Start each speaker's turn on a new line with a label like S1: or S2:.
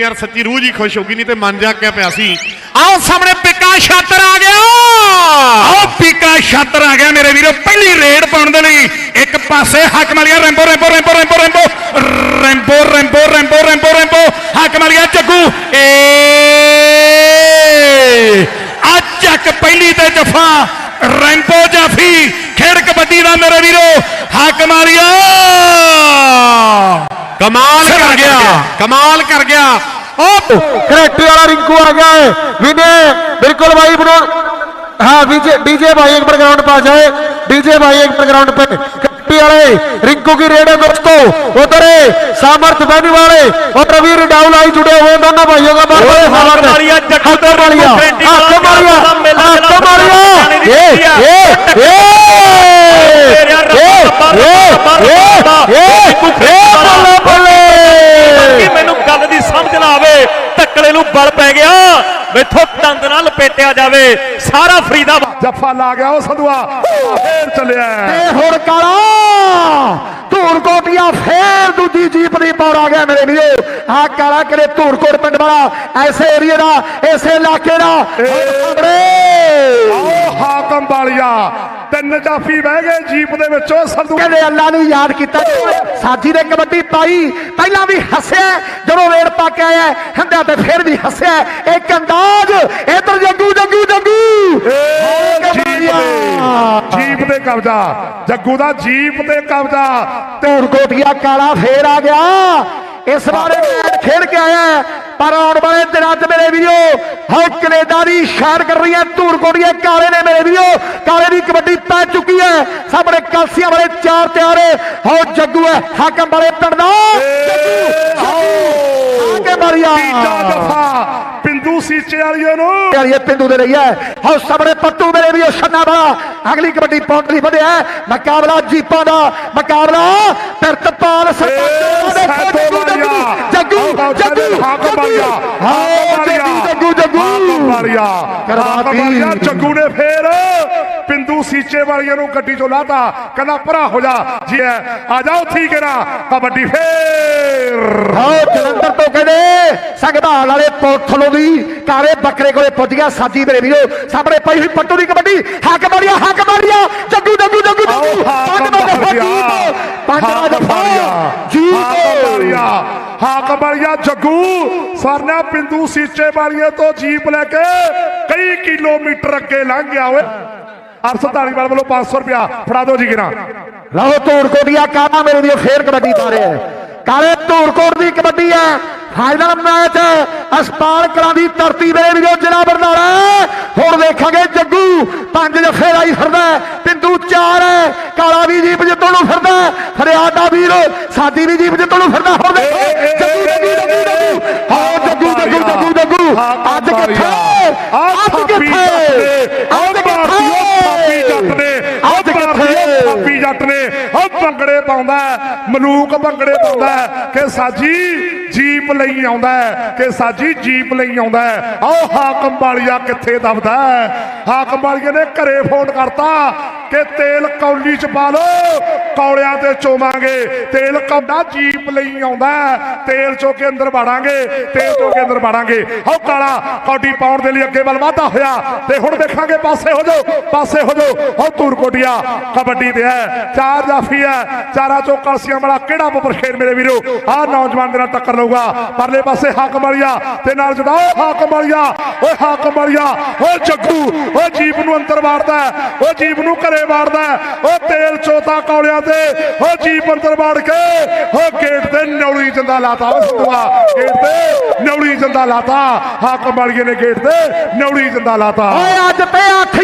S1: ਯਾਰ ਸੱਚੀ ਰੂਹ ਜੀ ਖੁਸ਼ ਹੋ ਗਈ ਨਹੀਂ ਤੇ ਮਨ ਜਾ ਪਿਆ ਸੀ। ਆਓ ਸਾਹਮਣੇ ਪਿੱਕਾ ਛਾਤਰ ਆ ਗਿਆ।
S2: ਆਓ ਪੀਕਾ ਛਾਤਰ ਆ ਗਿਆ ਮੇਰੇ ਵੀਰੋ, ਪਹਿਲੀ ਰੇਡ ਪਾਉਣ ਦੇ ਲਈ। ਇੱਕ ਪਾਸੇ ਹੱਕ ਮਾਰੀਆ Rambo Rambo Rambo Rambo Rambo. Rambo Rambo Rambo Rambo Rambo. ਹੱਕ ਮਾਰੀਆ ਜੱਗੂ ਏ। ਆ ਚੱਕ ਪਹਿਲੀ ਤੇ ਜਫਾ। ਰੈਂਬੋ ਜਾਫੀ। ਖੇਡ ਕਬੱਡੀ ਦਾ ਮੇਰੇ ਵੀਰੋ। ਹੱਕ ਮਾਰੀਆ कमाल
S1: कर
S2: गया
S1: गया कमाल कर
S2: गया।
S3: करेक्टरी वाला रिंकू आ गया है। विनय बिल्कुल भाई बनो। हाँ डीजे डीजे भाई एक बार ग्राउंड पे आ जाए डीजे भाई एक बार ग्राउंड पे। रिंकू की रेड है दोस्तों उधर है सामर्थ बैनी वाले और रवीर डाउल आई जुड़े हुए दोनों भाइयों का बार बार
S4: हाथ मारिया
S3: हाथ मारिया हाथ मारिया ये ये
S4: ਬਲ ਪੈ ਗਿਆ। ਮੈਥੋਂ ਦੰਦ ਨਾਲ ਲਪੇਟਿਆ ਜਾਵੇ। ਸਾਰਾ ਫਰੀਦਾਬਾਦ।
S2: ਜੱਫਾ ਲਾ ਗਿਆ ਉਹ ਸੰਧੂਆ। ਫੇਰ ਚੱਲਿਆ।
S3: ਤੇ ਹੁਣ ਕਾਲਾ। ਧੂਰ ਕੋਟੀਆ ਫੇਰ ਦੂਜੀ ਜੀਪ ਦੀ ਪੌੜ ਆ ਗਿਆ ਮੇਰੇ ਵੀਰੋ। ਆ ਕਾਲਾ ਕਰੇ ਧੂਰ ਕੋਟ ਪਿੰਡ ਵਾਲਾ? ਐਸੇ ਏਰੀਏ ਦਾ ਐਸੇ ਇਲਾਕੇ ਦਾ। ਸਾਹਮਣੇ।
S2: ਓ ਹਾਕਮ ਵਾਲੀਆ। ਤਿੰਨ ਜਾਫੀ ਬਹਿ ਗਏ ਜੀਪ ਦੇ ਵਿੱਚੋਂ ਸੰਧੂ
S3: ਕਹਿੰਦੇ ਅੱਲਾ ਨੂੰ ਯਾਦ ਕੀਤਾ। ਸਾਜੀ ਨੇ ਕਬੱਡੀ ਪਾਈ ਪਹਿਲਾਂ ਵੀ ਹੱਸਿਆ ਜਦੋਂ ਰੇਡ ਪਾ ਕੇ ਆਇਆ ਹੰਦਾ ਤੇ ਫਿਰ ਵੀ ਹੱਸਿਆ। ਇੱਕ ਅੰਦਾਜ਼ ਇਧਰ ਜੱਗੂ ਜੱਗੂ ਜੱਗੂ।
S2: ਜੀਪ ਦੇ ਜੀਪ ਦੇ ਕਬਜ਼ਾ ਜੱਗੂ ਦਾ ਜੀਪ ਤੇ ਕਬਜ਼ਾ।
S3: ਧੂਰ ਕੋਟੀਆ ਕਾਲਾ ਫੇਰ ਆ ਗਿਆ। ਇਸ ਮੈਚ ਖੇਡ ਕੇ ਆਇਆ। पर आने वाले दिन मेरे वीरो। हक कनेडा की शैर कर रही है धूर कोड़िया काले ने मेरे वीरो। काले की कबड्डी पै चुकी है। सामने
S2: कलसिया वाले चार त्यारे है। जगू
S3: है हाकम वाले पिंड। अगली कबड्डी पॉइंट नहीं बढ़िया मुकाबला जीपा का मुकाबला पिरतपाल जगू जग्गू। ਲਈ ਵਧਿਆ ਹੈ। ਮੁਕਾਬਲਾ ਜੀਪਾਂ ਦਾ ਮੁਕਾਬਲਾ ਪਿਰਤਪਾਲ ਸਰਪੰਚ ਦਾ ਦੇਖੋ
S2: ਸੈਦੋ
S3: ਜੱਗੂ
S2: ਵਾਲੀਆ
S3: ਜੱਗੂ ਜੱਗੂ।
S2: ਹਾਕਮ ਵਾਲੀਆ
S3: ਹਾਂ ਜੱਗੂ
S2: ਵਾਲੀਆ ਵਾਲੀਆ ਨੇ ਫੇਰ ਪਿੰਦੂ ਸੀਚੇ ਵਾਲੀਏ ਨੂੰ ਗੱਡੀ ਚੋਂ ਲਾਤਾ। ਕਹਿੰਦਾ ਭਰਾ ਹੋ ਜਾ ਜੀ ਆ ਜਾਓ ਠੀਕ ਹੈ ਨਾ ਕਬੱਡੀ ਫੇਰ।
S3: ਹਾਂ ਜਲੰਧਰ ਤੋਂ ਕਹਿੰਦੇ ਸੰਗਧਾਲ ਵਾਲੇ ਪੋਥਲੋ ਦੀ ਕਾਲੇ ਬੱਕਰੇ ਕੋਲੇ ਪੁੱਜ ਗਿਆ ਸਾਜੀ ਮੇਰੇ ਵੀਰੋ। ਸਾਹਮਣੇ ਪਈ ਹੋਈ ਪੱਟੂ ਦੀ ਕਬੱਡੀ। ਹੱਕ ਮਾਰਿਆ ਹੱਕ ਮਾਰਿਆ। ਜੱਗੂ ਜੱਗੂ ਜੱਗੂ ਜੱਗੂ ਪੰਜ ਦਾ ਦਫਾ ਜੀਤ ਪੰਜ ਦਾ ਦਫਾ ਜੀਤ
S2: ਹਾਕਮ ਵਾਲੀਆ ਜੱਗੂ ਸਰਨਾ ਪਿੰਦੂ ਸੀਚੇ ਵਾਲੀਏ ਤੋਂ ਜੀਪ ਲੈ ਕੇ ਕਈ ਕਿਲੋਮੀਟਰ ਅੱਗੇ ਲੰਘ ਗਿਆ ਓਏ। ਅਰਸਦ ਧਾਲੀਵਾਲ ਵੱਲੋਂ 500 ਰੁਪਿਆ ਫੜਾ ਦਿਓ ਜੀ ਕਿਰਾ
S3: ਲਓ ਧੂੜਕੋਟੀਆ ਕਾਲਾ ਮੇਰੇ ਵੀਰੋ ਫੇਰ ਕਬੱਡੀ ਪਾ ਰਿਹਾ ਹੈ ਕਾਲੇ ਧੂੜਕੋਟ ਦੀ ਕਬੱਡੀ ਹੈ ਫਾਈਨਲ ਮੈਚ ਅਸਪਾਲ ਕਲਾਂ ਦੀ ਧਰਤੀ ਮੇਰੇ ਵੀਰੋ ਜ਼ਿਲ੍ਹਾ ਬਰਨਾਲਾ ਹੁਣ ਦੇਖਾਂਗੇ ਜੱਗੂ ਪੰਜ ਜਫੇ ਲਾਈ ਫਿਰਦਾ ਹੈ, ਪਿੰਦੂ ਚਾਰ ਹੈ ਕਾਲਾ ਵੀ ਜੀਪ ਜਿੱਤੋਂ ਨੂੰ ਫਿਰਦਾ ਹੈ, ਵੀਰ ਸਾਡੀ ਵੀ ਜੀਪ ਜਿੱਤੋਂ ਨੂੰ ਫਿਰਦਾ। ਹੁਣ ਦੇਖੋ ਜੱਗੂ ਜੱਗੂ ਜੱਗੂ ਜੱਗੂ ਹਾਂ ਜੱਗੂ ਜੱਗੂ ਜੱਗੂ ਜੱਗੂ ਅੱਜ ਕਿੱਥੇ ਅੱਜ ਕਿੱਥੇ ਅੱਜ
S2: ਭਾਰਤੀ ਜੱਟ ਨੇ
S3: ਅੱਜ
S2: ਉਹ ਭਾਰਤੀ
S3: ਕਿੱਥੇ
S2: ਪਾਪੀ ਜੱਟ ਨੇ ਉਹ ਭੰਗੜੇ ਮਲੂਕ ਭੰਗੜੇ ਪਾਉਂਦਾ ਹੈ ਕਿ ਸਾਜੀ ਜੀਪ ਲਈ ਆਉਂਦਾ ਹੈ, ਕਿ ਸਾਜੀ ਜੀਪ ਲਈ ਆਉਂਦਾ ਆਓ ਹਾਕਮ ਵਾਲੀਆ ਕਿੱਥੇ ਦਬਦਾ ਹਾਕਮ ਵਾਲੀਏ ਨੇ ਘਰੇ ਫੋਨ ਕਰਤਾ ਕਿ ਤੇਲ ਕੌਲੀ ਚ ਪਾ ਲੋ ਕੌਲਿਆਂ ਤੇ ਚੋਵਾਂਗੇ। ਤੇਲ ਕੌਡਾ ਜੀਪ ਲਈ ਆਉਂਦਾ ਤੇਲ ਚੋ ਕੇ ਅੰਦਰ ਵਾੜਾਂਗੇ। ਤੇਲ ਚੋ ਕੇ ਅੰਦਰ ਵਾੜਾਂਗੇ। ਆਓ ਕਾਲਾ ਕੌਡੀ ਪਾਉਣ ਦੇ ਲਈ ਅੱਗੇ ਵੱਲ ਵਾਧਾ ਹੋਇਆ। ਤੇ ਹੁਣ ਦੇਖਾਂਗੇ ਪਾਸੇ ਹੋ ਜਾਓ ਪਾਸੇ ਹੋ ਜਾਓ। ਆਓ ਧੂਰ ਕੋਟੀਆ ਕਬੱਡੀ ਤੇ ਹੈ ਚਾਰ ਜਾਫੀ ਹੈ। ਚਾਰਾਂ ਚੋਂ ਕਲਸੀਆਂ ਵਾਲਾ ਕਿਹੜਾ ਬੱਬਰ ਖੇਡ ਮੇਰੇ ਵੀਰੋ? ਆਹ ਨੌਜਵਾਨ ਦੇ ਨਾਲ ਟੱਕਰ ਲਊਗਾ। ਪਰਲੇ ਪਾਸੇ ਹਾਕਮ ਵਾਲੀਆ ਤੇ ਨਾਲ ਜਦਾਓ ਹਾਕਮ ਵਾਲੀਆ ਓਏ ਹਾਕਮ ਵਾਲੀਆ। ਓਏ ਜੱਗੂ ਓਏ ਜੀਪ ਨੂੰ ਅੰਦਰ ਵਾੜਦਾ ਹੈ, ਓਏ ਜੀਪ ਨੂੰ ਘਰੇ ਵਾੜਦਾ ਹੈ, ਓਏ ਤੇਲ ਚੋਤਾ ਕੌਲਿਆਂ ਤੇ ਓਏ ਜੀਪ ਅੰਦਰ ਕੇ ਓਏ ਗੇਟ ਤੇ ਨੌਲੀ ਜੰਦਾ ਲਾਤਾ ਓਏ ਗੇਟ ਤੇ ਨੌਲੀ ਜੰਦਾ ਲਾਤਾ, ਹਾਕਮ ਵਾਲੀਏ ਨੇ ਗੇਟ ਤੇ ਨੌਲੀ ਜੰਦਾ ਲਾਤਾ।
S3: ਓਏ ਅੱਜ ਤੇ ਅੱਠ